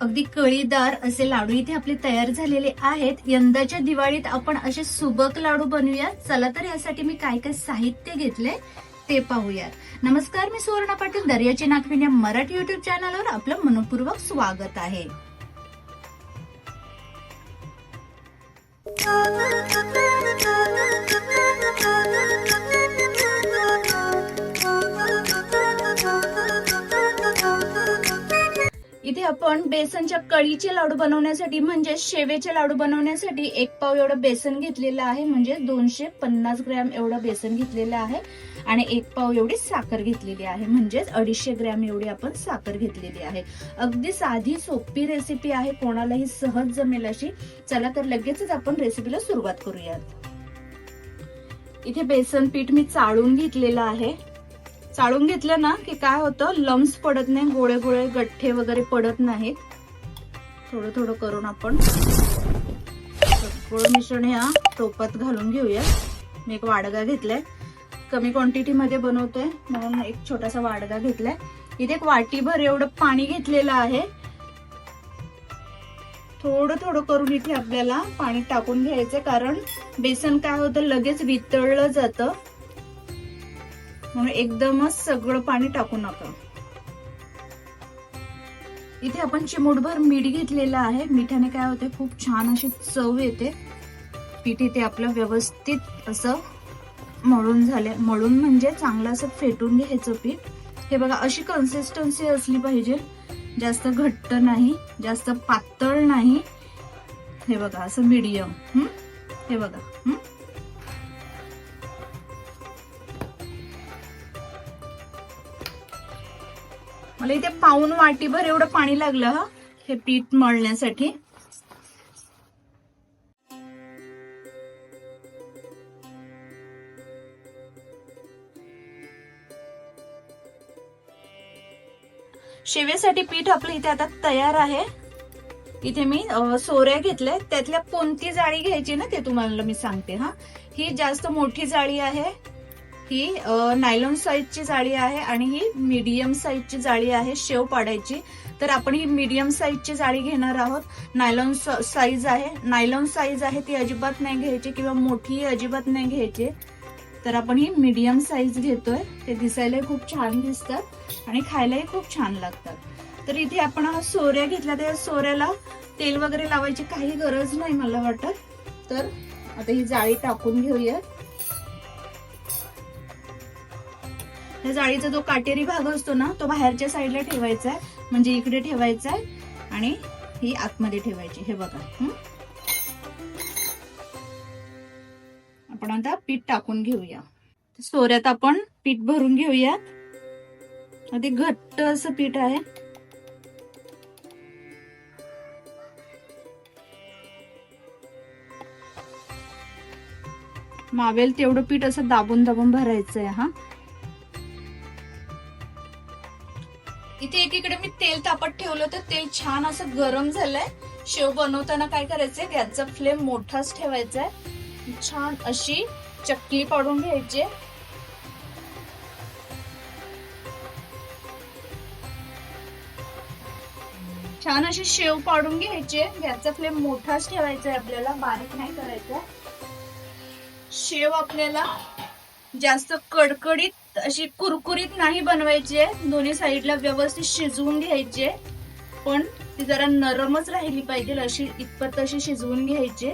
अगदी कळीदार असे लाडू इथे आपले तयार झालेले आहेत. यंदाच्या दिवाळीत आपण असे सुबक लाडू बनवूया चला तर यासाठी मी काय काय साहित्य घेतले ते पाहूयात. नमस्कार मी सुवर्णा पाटील दर्याची नागविण या मराठी युट्यूब चॅनलवर आपलं मनपूर्वक स्वागत आहे. आपण बेसनच्या कळीचे लाडू बनवण्यासाठी म्हणजे शेवेचे लाडू बनवण्यासाठी एक पाव एवढं बेसन घेतलेलं आहे. म्हणजे दोनशे पन्नास ग्रॅम एवढं बेसन घेतलेलं आहे. आणि एक पाव एवढी साखर घेतलेली आहे. म्हणजेच अडीचशे ग्रॅम एवढी आपण साखर घेतलेली आहे. अगदी साधी सोपी रेसिपी आहे. कोणालाही सहज जमेल अशी. चला तर लगेचच आपण रेसिपीला सुरुवात करूयात. इथे बेसन पीठ मी चाळून घेतलेलं आहे. चाळून घेतलं ना की काय होतं लम्स पडत नाही गोळे गोळे गठ्ठे वगैरे पडत नाहीत. थोडं थोडं करून आपण गोळ मिश्रण या टोपात घालून घेऊया. मी एक वाडगा घेतलाय. कमी क्वांटिटी मध्ये बनवतोय म्हणून एक छोटासा वाडगा घेतलाय. इथे एक वाटीभर एवढं पाणी घेतलेलं आहे. थोडं थोडं करून इथे आपल्याला पाणी टाकून घ्यायचं कारण बेसन काय होतं लगेच वितळलं जातं. म्हणून एकदमच सगळं पाणी टाकू नका. इथे आपण चिमूटभर मीठ घेतलेलं आहे. मिठाने काय होते? खूप छान अशी चव येते. पीठ इथे आपलं व्यवस्थित असं मळून झाले. मळून म्हणजे चांगलं असं फेटून घ्यायचं पीठ. हे बघा अशी कन्सिस्टन्सी असली पाहिजे. जास्त घट्ट नाही जास्त पातळ नाही. हे बघा असं मीडियम हे? बघा. मला इथे पाऊन वाटीभर एवढं पाणी लागलं हा. हे पीठ मळण्यासाठी. शेवेसाठी पीठ आपलं इथे आता तयार आहे. इथे मी सोऱ्या घेतल्या त्यातल्या कोणती जाळी घ्यायची ना ते तुम्हाला मी सांगते हा. ही जास्त मोठी जाळी आहे. ही नायलॉन साईजची जाळी आहे आणि ही मीडियम साईजची जाळी आहे शेव पाडायची. तर आपण ही मीडियम साईजची जाळी घेणार आहोत. नायलॉन साईज आहे. नायलॉन साईज आहे ती अजिबात नाही घ्यायची किंवा मोठी अजिबात नाही घ्यायची. तर आपण ही मीडियम साईज घेतोय. ते दिसायलाही खूप छान दिसतात आणि खायलाही खूप छान लागतात. तर इथे आपण सोऱ्या घेतल्या. त्या सोऱ्याला तेल वगैरे लावायची काही गरज नाही मला वाटत. तर आता ही जाळी टाकून घेऊया त्या जाळीचा जो काटेरी भाग असतो ना तो बाहेरच्या साईडला ठेवायचा आहे. म्हणजे इकडे ठेवायचा आहे आणि ही आतमध्ये ठेवायची. हे बघा. आपण आता पीठ टाकून घेऊया. सोऱ्यात आपण पीठ भरून घेऊयात. अगदी घट्ट असं पीठ आहे. मावेल तेवढं पीठ असं दाबून दाबून भरायचंय हा. एकीकडे मी तेल तापत ठेवलं तर तेल छान असं गरम झालंय. शेव बनवताना काय करायचंय गॅसचा फ्लेम मोठाच ठेवायचा आहे छान अशी चक्की पाडून घ्यायची. छान अशी शेव पाडून घ्यायचे. गॅसचा फ्लेम मोठाच ठेवायचा आहे आपल्याला बारीक नाही करायचा शेव आपल्याला जास्त कडकडीत अशी कुरकुरीत नाही बनवायची. आहे दोन्ही साईडला व्यवस्थित शिजवून घ्यायची. पण ती जरा नरमच राहिली पाहिजे अशी इतपत अशी शिजवून घ्यायची.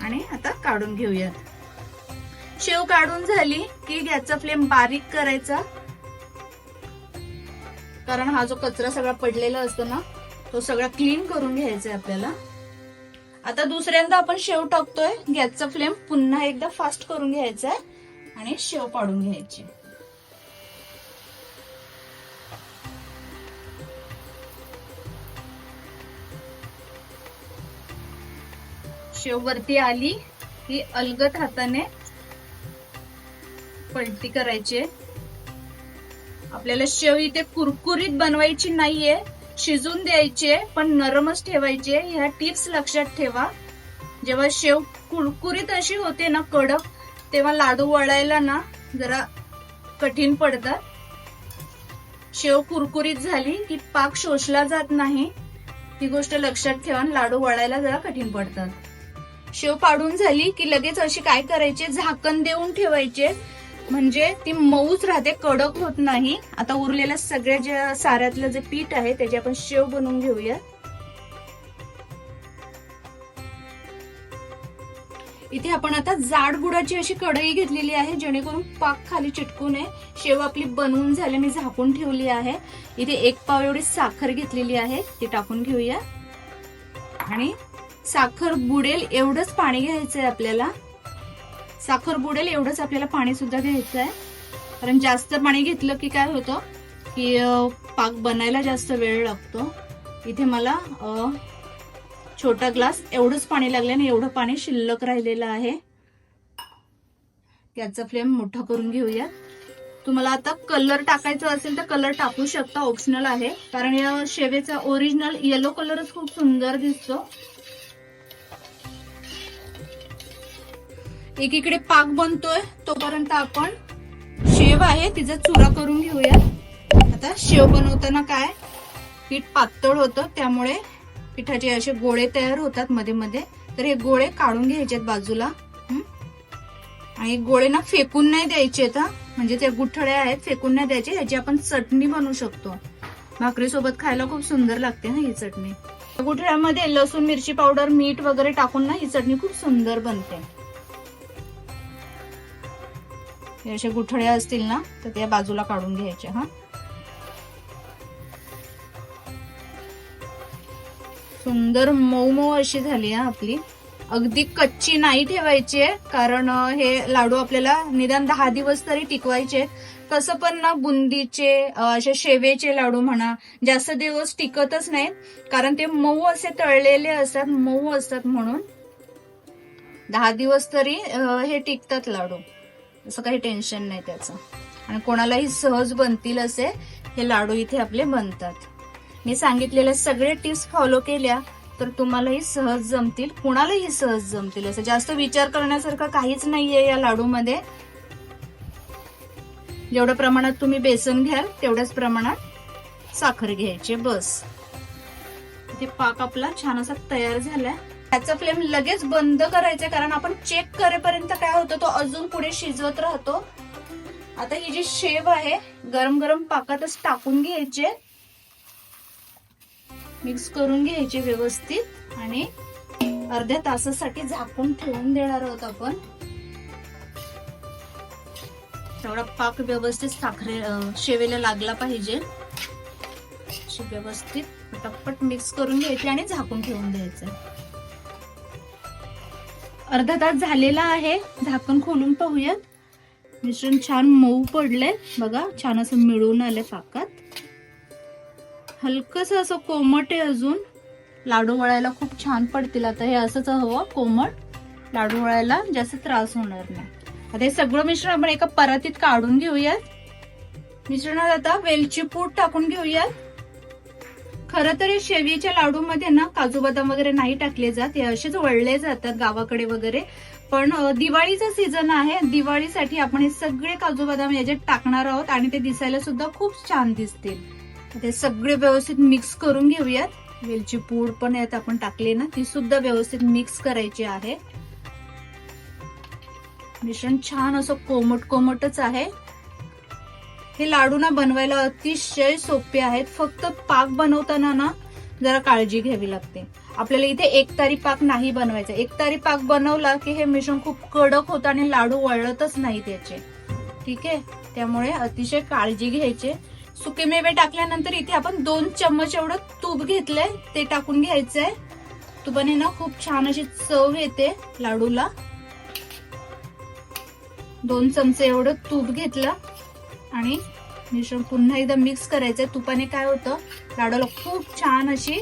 आणि आता काढून घेऊयात. शेव काढून झाली की गॅसचा फ्लेम बारीक करायचा. कारण हा जो कचरा सगळा पडलेला असतो ना तो सगळा क्लीन करून घ्यायचा आहे आपल्याला. आता दुसऱ्यांदा आपण शेव टाकतोय. गॅसचा फ्लेम पुन्हा एकदा फास्ट करून घ्यायचा आहे. आणि शेव पाडून घ्यायची. शेव वरती आली की अलगत हाताने पलटी करायची आपल्याला शेव इथे कुरकुरीत बनवायची नाहीये शिजून द्यायची पण नरमच ठेवायचे ह्या टिप्स लक्षात ठेवा. जेव्हा शेव कुरकुरीत अशी होते ना कडक तेव्हा लाडू वळायला ना जरा कठीण पडतात. शेव कुरकुरीत झाली की पाक शोषला जात नाही. ही गोष्ट लक्षात ठेवा लाडू वळायला जरा कठीण पडतात. शेव पाडून झाली की लगेच अशी काय करायचे? झाकण देऊन ठेवायचे. म्हणजे ती मऊच राहते कडक होत नाही. आता उरलेल्या सगळ्या ज्या साऱ्यातलं जे पीठ आहे त्याचे आपण शेव बनवून घेऊया. इथे आपण आता जाड बुडाची अशी कढई घेतलेली आहे जेणेकरून पाक खाली चिटकू नये. शेव आपली बनवून झाली मी झाकून ठेवली आहे. इथे एक पाव एवढी साखर घेतलेली आहे ती टाकून घेऊया. आणि साखर बुडेल एवढंच पाणी घ्यायचं आहे आपल्याला. साखर बुडेल एवढंच आपल्याला पाणी सुद्धा घ्यायचं आहे कारण जास्त पाणी घेतलं की काय होतं? की पाक बनायला जास्त वेळ लागतो. इथे मला छोटा ग्लास एवढंच पाणी लागलं आणि एवढं पाणी शिल्लक राहिलेलं आहे. याचा फ्लेम मोठा करून घेऊया तुम्हाला आता कलर टाकायचा असेल तर कलर टाकू शकता ऑप्शनल आहे. कारण या शेवेचा ओरिजिनल येलो कलरच खूप सुंदर दिसतो. एकीकडे पाक बनतोय तोपर्यंत आपण शेव आहे तिचा चुरा करून घेऊया. आता शेव बनवताना काय? पीठ पातळ होतं त्यामुळे पिठाचे असे गोळे तयार होतात मध्ये मध्ये. तर हे गोळे काढून घ्यायचे बाजूला. आणि गोळे ना फेकून नाही द्यायचे आता म्हणजे ते गुठळ्या आहेत फेकून नाही द्यायचे. याची आपण चटणी बनवू शकतो. भाकरी सोबत खायला खूप सुंदर लागते ना ही चटणी. गुठळ्यामध्ये लसूण मिरची पावडर मीठ वगैरे टाकून ना ही चटणी खूप सुंदर बनते. हे अशा गुठळ्या असतील ना तर त्या बाजूला काढून घ्यायच्या हा. सुंदर मऊ मऊ अशी झाली हा आपली. अगदी कच्ची नाही ठेवायची आहे कारण हे लाडू आपल्याला निदान दहा दिवस तरी टिकवायचे तसं पण ना बुंदीचे असे शेवेचे लाडू म्हणा जास्त दिवस टिकतच नाहीत कारण ते मऊ असे तळलेले असतात मऊ असतात म्हणून. दहा दिवस तरी हे टिकतात लाडू. असं काही टेन्शन नाही त्याचं. आणि कोणालाही सहज बनतील असे हे लाडू इथे आपले बनतात. मी सांगितलेल्या सगळे टिप्स फॉलो केल्या तर तुम्हालाही सहज जमतील कुणालाही सहज जमतील असं. जास्त विचार करण्यासारखं काहीच नाहीये या लाडूमध्ये. जेवढ्या प्रमाणात तुम्ही बेसन घ्याल तेवढ्याच प्रमाणात साखर घ्यायची. बस. ते पाक आपला छान असा तयार झालाय. त्याचा फ्लेम लगेच बंद करायचा कारण आपण चेक करेपर्यंत काय होतं तो अजून पुढे शिजवत राहतो. आता ही जी शेव आहे गरम गरम पाकातच टाकून घ्यायचे. मिक्स करून घ्यायचे व्यवस्थित. आणि अर्ध्या तासासाठी झाकून ठेवून देणार आहोत आपण. तेवढा पाक व्यवस्थित साखरे शेवेला लागला पाहिजे. व्यवस्थित पटपट मिक्स करून घ्यायची आणि झाकून ठेवून द्यायचं. अर्धा तास झालेला आहे. झाकण खोलून पाहूयात. मिश्रण छान मऊ पडलंय. बघा छान असं मिळून आलंय पाकात. हलकस असं कोमट आहे अजून. लाडू वळायला खूप छान पडतील. आता हे असंच हवं कोमट. लाडू वळायला जास्त त्रास होणार नाही. आता हे सगळं मिश्रण आपण एका परातीत काढून घेऊयात. मिश्रणात आता वेलची पूड टाकून घेऊयात. खर तर हे शेवीच्या लाडूमध्ये ना काजू बदाम वगैरे नाही टाकले जात. हे असेच वळले जातात गावाकडे वगैरे. पण दिवाळीचा सीझन आहे दिवाळीसाठी आपण हे सगळे काजू बदाम याच्यात टाकणार आहोत आणि ते दिसायला सुद्धा खूप छान दिसतील. ते सगळे व्यवस्थित मिक्स करून घेऊयात. वेलची पूड पण यात आपण टाकली ना ती सुद्धा व्यवस्थित मिक्स करायची आहे. मिश्रण छान असं कोमट कोमटच आहे. हे लाडू ना बनवायला अतिशय सोपे आहेत. फक्त पाक बनवताना ना जरा काळजी घ्यावी लागते. आपल्याला इथे एक तारी पाक नाही बनवायचा. एक तारी पाक बनवला की हे मिश्रण खूप कडक होतं आणि लाडू वळतच नाही त्याचे. ठीक आहे? त्यामुळे अतिशय काळजी घ्यायचे. सुके मेवे टाकल्यानंतर इथे आपण दोन चम्मच एवढं तूप घेतलंय. ते टाकून घ्यायचंय. तुपाने ना खूप छान अशी चव येते लाडूला. दोन चमचे एवढं तूप घेतलं. आणि मिश्रण पुन्हा एकदा मिक्स करायचंय. तुपाने काय होतं लाडूला खूप छान अशी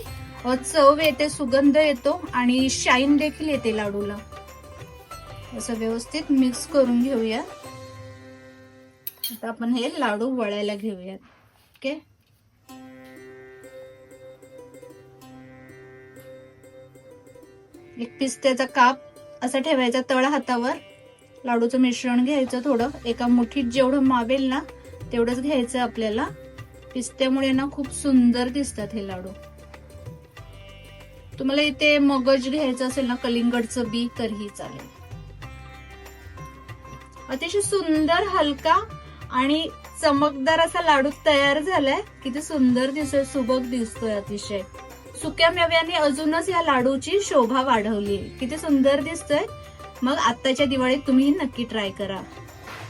चव येते सुगंध येतो आणि शाईन देखील येते लाडूला. असं व्यवस्थित मिक्स करून घेऊया. आता आपण हे लाडू वळायला घेऊयात. ओके एक पिस्त्याचा काप असा ठेवायचा तळ हातावर. लाडूचं मिश्रण घ्यायचं थोडं. एका मुठीत जेवढं मावेल ना तेवढंच घ्यायचं आपल्याला. पिस्त्यामुळे ना खूप सुंदर दिसतात हे लाडू. तुम्हाला इथे मगज घ्यायचं असेल ना कलिंगडचं बी तरीही चालेल. अतिशय सुंदर हलका आणि चमकदार असा लाडू तयार झालाय. किती सुंदर दिसतोय सुबक दिसतोय अतिशय. सुक्या मेव्याने अजूनच या लाडूची शोभा वाढवली. किती सुंदर दिसतोय. मग आत्ताच्या दिवाळीत तुम्ही नक्की ट्राय करा.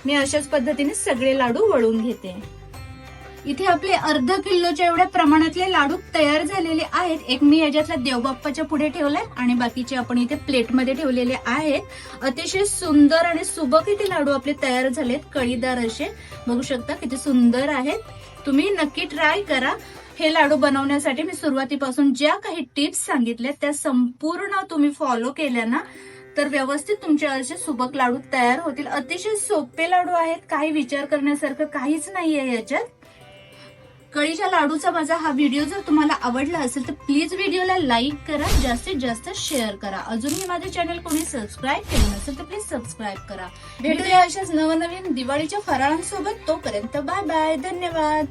मी अशाच पद्धतीने सगळे लाडू वळून घेते. इथे आपले अर्ध किलोच्या एवढ्या प्रमाणातले लाडू तयार झालेले आहेत. एक मी याच्यातल्या देवबाप्पाच्या पुढे ठेवलाय आणि बाकीचे आपण इथे प्लेटमध्ये ठेवलेले आहेत. अतिशय सुंदर आणि सुबक इथे लाडू आपले तयार झालेत कळीदार असे. बघू शकता किती सुंदर आहेत. तुम्ही नक्की ट्राय करा. हे लाडू बनवण्यासाठी मी सुरुवातीपासून ज्या काही टिप्स सांगितल्या त्या संपूर्ण तुम्ही फॉलो केल्या ना तर व्यवस्थित तुमचे असे सुबक लाडू तयार होतील. अतिशय सोपे लाडू आहेत. काही विचार करण्यासारखं काहीच नाहीये याच्यात. कळीच्या लाडूचा माझा हा व्हिडिओ जर तुम्हाला आवडला असेल तर प्लीज व्हिडिओला लाईक करा. जास्तीत जास्त शेअर करा. अजूनही माझे चॅनल कोणी सबस्क्राईब केलं नसेल तर प्लीज सबस्क्राईब करा. भेटूया. अशाच नवनवीन दिवाळीच्या फराळांसोबत. तोपर्यंत बाय बाय धन्यवाद.